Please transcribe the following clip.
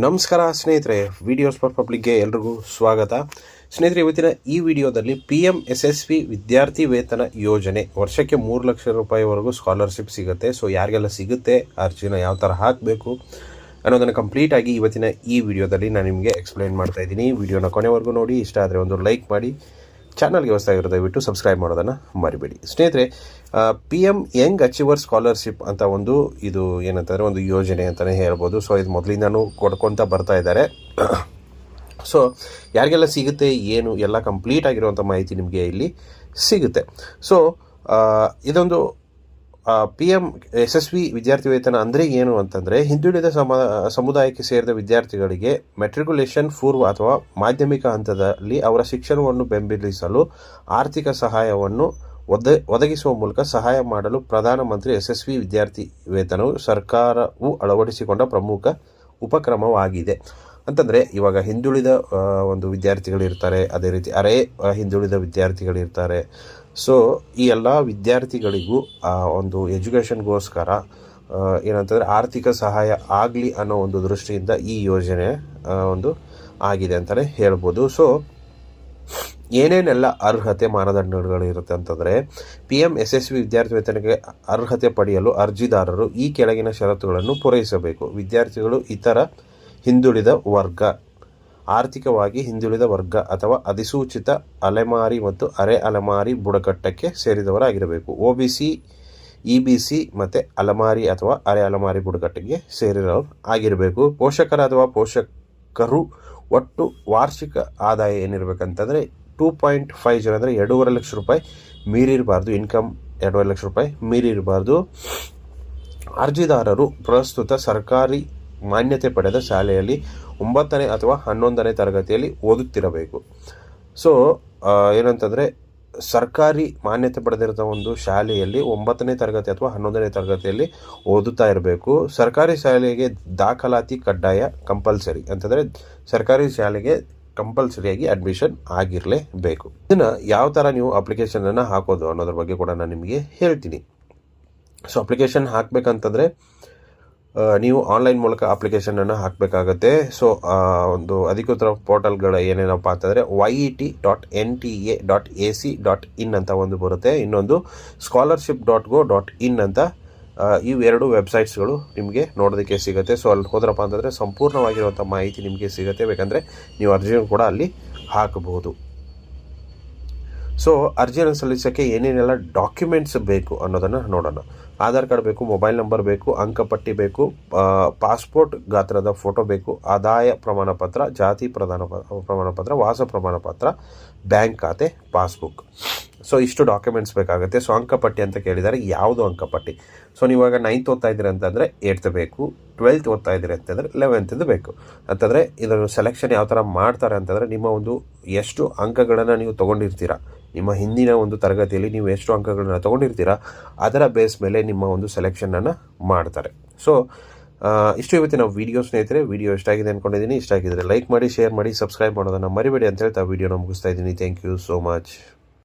ನಮಸ್ಕಾರ ಸ್ನೇಹಿತರೆ videos for ಪಬ್ಲಿಕ್ಗೆ ಎಲ್ರಿಗೂ ಸ್ವಾಗತ. ಸ್ನೇಹಿತರೆ, ಇವತ್ತಿನ ಈ ವಿಡಿಯೋದಲ್ಲಿ P M S S P ವಿದ್ಯಾರ್ಥಿ ವೇತನ ಯೋಜನೆ ವರ್ಷಕ್ಕೆ ಮೂರು ಲಕ್ಷ ರೂಪಾಯಿವರೆಗೂ ಸ್ಕಾಲರ್ಶಿಪ್ ಸಿಗುತ್ತೆ. ಸೊ ಯಾರಿಗೆಲ್ಲ ಸಿಗುತ್ತೆ, ಅರ್ಜಿನ ಯಾವ ಥರ ಹಾಕಬೇಕು ಅನ್ನೋದನ್ನು ಕಂಪ್ಲೀಟಾಗಿ ಇವತ್ತಿನ ಈ ವಿಡಿಯೋದಲ್ಲಿ ನಾನು ನಿಮಗೆ ಎಕ್ಸ್ಪ್ಲೈನ್ ಮಾಡ್ತಾ ಇದ್ದೀನಿ. ವಿಡಿಯೋನ ಕೊನೆವರೆಗೂ ನೋಡಿ, ಇಷ್ಟ ಆದರೆ ಒಂದು ಲೈಕ್ ಮಾಡಿ. ಚಾನಲ್ಗೆ ಹೊಸದಾಗಿರೋ ದಯವಿಟ್ಟು ಸಬ್ಸ್ಕ್ರೈಬ್ ಮಾಡೋದನ್ನು ಮರಿಬೇಡಿ. ಸ್ನೇಹಿತರೆ P M young achiever scholarship ಅಂತ ಒಂದು, ಇದು ಏನಂತಂದರೆ ಒಂದು ಯೋಜನೆ ಅಂತಲೇ ಹೇಳ್ಬೋದು. ಸೊ ಇದು ಮೊದಲಿಂದನೂ ಕೊಡ್ಕೊತ ಬರ್ತಾ ಇದ್ದಾರೆ. ಸೊ ಯಾರಿಗೆಲ್ಲ ಸಿಗುತ್ತೆ, ಏನು, ಎಲ್ಲ ಕಂಪ್ಲೀಟ್ ಆಗಿರುವಂಥ ಮಾಹಿತಿ ನಿಮಗೆ ಇಲ್ಲಿ ಸಿಗುತ್ತೆ. ಸೊ ಇದೊಂದು ಪಿ ಎಸ್ ಯಶಸ್ವಿ ವಿದ್ಯಾರ್ಥಿ ವೇತನ ಅಂದರೆ ಏನು ಅಂತಂದರೆ, ಹಿಂದುಳಿದ ಸಮ, ಸಮುದಾಯಕ್ಕೆ ಸೇರಿದ ವಿದ್ಯಾರ್ಥಿಗಳಿಗೆ ಮೆಟ್ರಿಕ್ಯುಲೇಷನ್ ಪೂರ್ವ ಅಥವಾ ಮಾಧ್ಯಮಿಕ ಹಂತದಲ್ಲಿ ಅವರ ಶಿಕ್ಷಣವನ್ನು ಬೆಂಬಲಿಸಲು ಆರ್ಥಿಕ ಸಹಾಯವನ್ನು ಒದ, ಒದಗಿಸುವ ಮೂಲಕ ಸಹಾಯ ಮಾಡಲು ಪ್ರಧಾನಮಂತ್ರಿ ಯಶಸ್ವಿ ವಿದ್ಯಾರ್ಥಿ ವೇತನವು ಸರ್ಕಾರವು ಅಳವಡಿಸಿಕೊಂಡ ಪ್ರಮುಖ ಉಪಕ್ರಮವಾಗಿದೆ. ಅಂತಂದರೆ, ಇವಾಗ ಹಿಂದುಳಿದ ಒಂದು ವಿದ್ಯಾರ್ಥಿಗಳಿರ್ತಾರೆ, ಅದೇ ರೀತಿ ಅರೆ, ಹಿಂದುಳಿದ ವಿದ್ಯಾರ್ಥಿಗಳಿರ್ತಾರೆ ಸೊ ಈ ಎಲ್ಲ ವಿದ್ಯಾರ್ಥಿಗಳಿಗೂ ಒಂದು ಎಜುಕೇಷನ್ಗೋಸ್ಕರ ಏನಂತಂದರೆ ಆರ್ಥಿಕ ಸಹಾಯ ಆಗಲಿ ಅನ್ನೋ ಒಂದು ದೃಷ್ಟಿಯಿಂದ ಈ ಯೋಜನೆ ಒಂದು ಆಗಿದೆ ಅಂತಲೇ ಹೇಳ್ಬೋದು. ಸೊ ಏನೇನೆಲ್ಲ ಅರ್ಹತೆ ಮಾನದಂಡಗಳು ಇರುತ್ತೆ ಅಂತಂದರೆ P M S S V ವಿದ್ಯಾರ್ಥಿ ವೇತನಕ್ಕೆ ಅರ್ಹತೆ ಪಡೆಯಲು ಅರ್ಜಿದಾರರು ಈ ಕೆಳಗಿನ ಷರತ್ತುಗಳನ್ನು ಪೂರೈಸಬೇಕು. ವಿದ್ಯಾರ್ಥಿಗಳು ಇತರ ಹಿಂದುಳಿದ ವರ್ಗ ಆರ್ಥಿಕವಾಗಿ ಹಿಂದುಳಿದ ವರ್ಗ ಅಥವಾ ಅಧಿಸೂಚಿತ ಅಲೆಮಾರಿ ಮತ್ತು ಅರೆ ಅಲೆಮಾರಿ ಬುಡಕಟ್ಟಕ್ಕೆ ಸೇರಿದವರಾಗಿರಬೇಕು. O B C, E B C ಮತ್ತು ಅಲೆಮಾರಿ ಅಥವಾ ಅರೆ ಅಲೆಮಾರಿ ಬುಡಕಟ್ಟಿಗೆ ಸೇರಿದವರು ಆಗಿರಬೇಕು. ಪೋಷಕರ ಅಥವಾ ಪೋಷಕರು ಒಟ್ಟು ವಾರ್ಷಿಕ ಆದಾಯ ಏನಿರಬೇಕಂತಂದರೆ ಟೂ ಪಾಯಿಂಟ್ ಫೈವ್ ಜನ ಅಂದರೆ ಎರಡೂವರೆ ಲಕ್ಷ ರೂಪಾಯಿ ಮೀರಿರಬಾರ್ದು. ಇನ್ಕಮ್ ಎರಡೂವರೆ ಲಕ್ಷ ರೂಪಾಯಿ ಮೀರಿರಬಾರ್ದು. ಅರ್ಜಿದಾರರು ಪ್ರಸ್ತುತ ಸರ್ಕಾರಿ ಮಾನ್ಯತೆ ಪಡೆದ ಶಾಲೆಯಲ್ಲಿ ಒಂಬತ್ತನೇ ಅಥವಾ ಹನ್ನೊಂದನೇ ತರಗತಿಯಲ್ಲಿ ಓದುತ್ತಿರಬೇಕು. ಸೊ ಏನಂತಂದರೆ, ಸರ್ಕಾರಿ ಮಾನ್ಯತೆ ಪಡೆದಿರೋ ಒಂದು ಶಾಲೆಯಲ್ಲಿ ಒಂಬತ್ತನೇ ತರಗತಿ ಅಥವಾ ಹನ್ನೊಂದನೇ ತರಗತಿಯಲ್ಲಿ ಓದುತ್ತಾ ಇರಬೇಕು. ಸರ್ಕಾರಿ ಶಾಲೆಗೆ ದಾಖಲಾತಿ ಕಡ್ಡಾಯ ಕಂಪಲ್ಸರಿ. ಅಂತಂದರೆ, ಸರ್ಕಾರಿ ಶಾಲೆಗೆ ಕಂಪಲ್ಸರಿಯಾಗಿ ಅಡ್ಮಿಷನ್ ಆಗಿರಲೇಬೇಕು. ಇದನ್ನು ಯಾವ ಥರ ನೀವು ಅಪ್ಲಿಕೇಶನನ್ನು ಹಾಕೋದು ಅನ್ನೋದ್ರ ಬಗ್ಗೆ ಕೂಡ ನಾನು ನಿಮಗೆ ಹೇಳ್ತೀನಿ. ಸೊ ಅಪ್ಲಿಕೇಶನ್ ಹಾಕಬೇಕಂತಂದರೆ ನೀವು ಆನ್ಲೈನ್ ಮೂಲಕ ಅಪ್ಲಿಕೇಶನನ್ನು ಹಾಕಬೇಕಾಗತ್ತೆ. ಸೊ ಒಂದು ಅಧಿಕೃತ ಪೋರ್ಟಲ್ಗಳ ಏನೇನಪ್ಪ ಅಂತಂದರೆ Y E T dot N T A dot A C dot in ಅಂತ ಒಂದು ಬರುತ್ತೆ. ಇನ್ನೊಂದು scholarship dot gov dot in ಅಂತ ಇವೆರಡು ವೆಬ್ಸೈಟ್ಸ್ಗಳು ನಿಮಗೆ ನೋಡೋದಕ್ಕೆ ಸಿಗುತ್ತೆ. ಸೊ ಅಲ್ಲಿ ಹೋದ್ರಪ್ಪ ಅಂತಂದರೆ ಸಂಪೂರ್ಣವಾಗಿರುವಂಥ ಮಾಹಿತಿ ನಿಮಗೆ ಸಿಗುತ್ತೆ. ಬೇಕಂದರೆ ನೀವು ಅರ್ಜಿಯನ್ನು ಕೂಡ ಅಲ್ಲಿ ಹಾಕಬಹುದು. ಸೊ ಅರ್ಜಿಯನ್ನು ಸಲ್ಲಿಸೋಕ್ಕೆ ಏನೇನೆಲ್ಲ ಡಾಕ್ಯುಮೆಂಟ್ಸ್ ಬೇಕು ಅನ್ನೋದನ್ನು ನೋಡೋಣ. ಆಧಾರ್ ಕಾರ್ಡ್ ಬೇಕು ಮೊಬೈಲ್ ನಂಬರ್ ಬೇಕು ಅಂಕಪಟ್ಟಿ ಬೇಕು ಪಾಸ್ಪೋರ್ಟ್ ಗಾತ್ರದ ಫೋಟೋ ಬೇಕು, ಆದಾಯ ಪ್ರಮಾಣ ಪತ್ರ ಜಾತಿ ಪ್ರಧಾನ ಪ್ರಮಾಣ ಪತ್ರ ವಾಸ ಪ್ರಮಾಣ ಪತ್ರ ಬ್ಯಾಂಕ್ ಖಾತೆ ಪಾಸ್ಬುಕ್ ಸೊ ಇಷ್ಟು ಡಾಕ್ಯುಮೆಂಟ್ಸ್ ಬೇಕಾಗುತ್ತೆ. ಸೊ ಅಂಕಪಟ್ಟಿ ಅಂತ ಕೇಳಿದ್ದಾರೆ ಯಾವುದು ಅಂಕಪಟ್ಟಿ ಸೊ ನೀವಾಗ ನೈನ್ತ್ ಓದ್ತಾ ಇದ್ದೀರಿ ಅಂತಂದರೆ ಏಟ್ತ್ ಬೇಕು ಟ್ವೆಲ್ತ್ ಓದ್ತಾ ಇದ್ದೀರಿ ಅಂತಂದರೆ ಲೆವೆಂತ್ದು ಬೇಕು. ಅಂತಂದರೆ ಇದನ್ನು ಸೆಲೆಕ್ಷನ್ ಯಾವ ಥರ ಮಾಡ್ತಾರೆ ಅಂತಂದರೆ ನಿಮ್ಮ ಒಂದು ಎಷ್ಟು ಅಂಕಗಳನ್ನು ನೀವು ತೊಗೊಂಡಿರ್ತೀರಾ? ನಿಮ್ಮ ಹಿಂದಿನ ಒಂದು ತರಗತಿಯಲ್ಲಿ ನೀವು ಎಷ್ಟು ಅಂಕಗಳನ್ನ ತೊಗೊಂಡಿರ್ತೀರಾ, ಅದರ ಬೇಸ್ ಮೇಲೆ ನಿಮ್ಮ ಒಂದು ಸೆಲೆಕ್ಷನನ್ನು ಮಾಡ್ತಾರೆ. ಸೊ ಇಷ್ಟು ಇವತ್ತಿನ ವೀಡಿಯೋ ಸ್ನೇಹಿತರೆ ವಿಡಿಯೋ ಇಷ್ಟ ಆಗಿದೆ ಅಂದ್ಕೊಂಡಿದ್ದೀನಿ ಇಷ್ಟ ಆಗಿದ್ರೆ ಲೈಕ್ ಮಾಡಿ ಶೇರ್ ಮಾಡಿ ಸಬ್ಸ್ಕ್ರೈಬ್ ಮಾಡೋದನ್ನು ಮರಿಬೇಡಿ ಅಂತ ಹೇಳ್ತಾ ವಿಡಿಯೋನ ಮುಗಿಸ್ತಾ ಇದ್ದೀನಿ. Thank you so much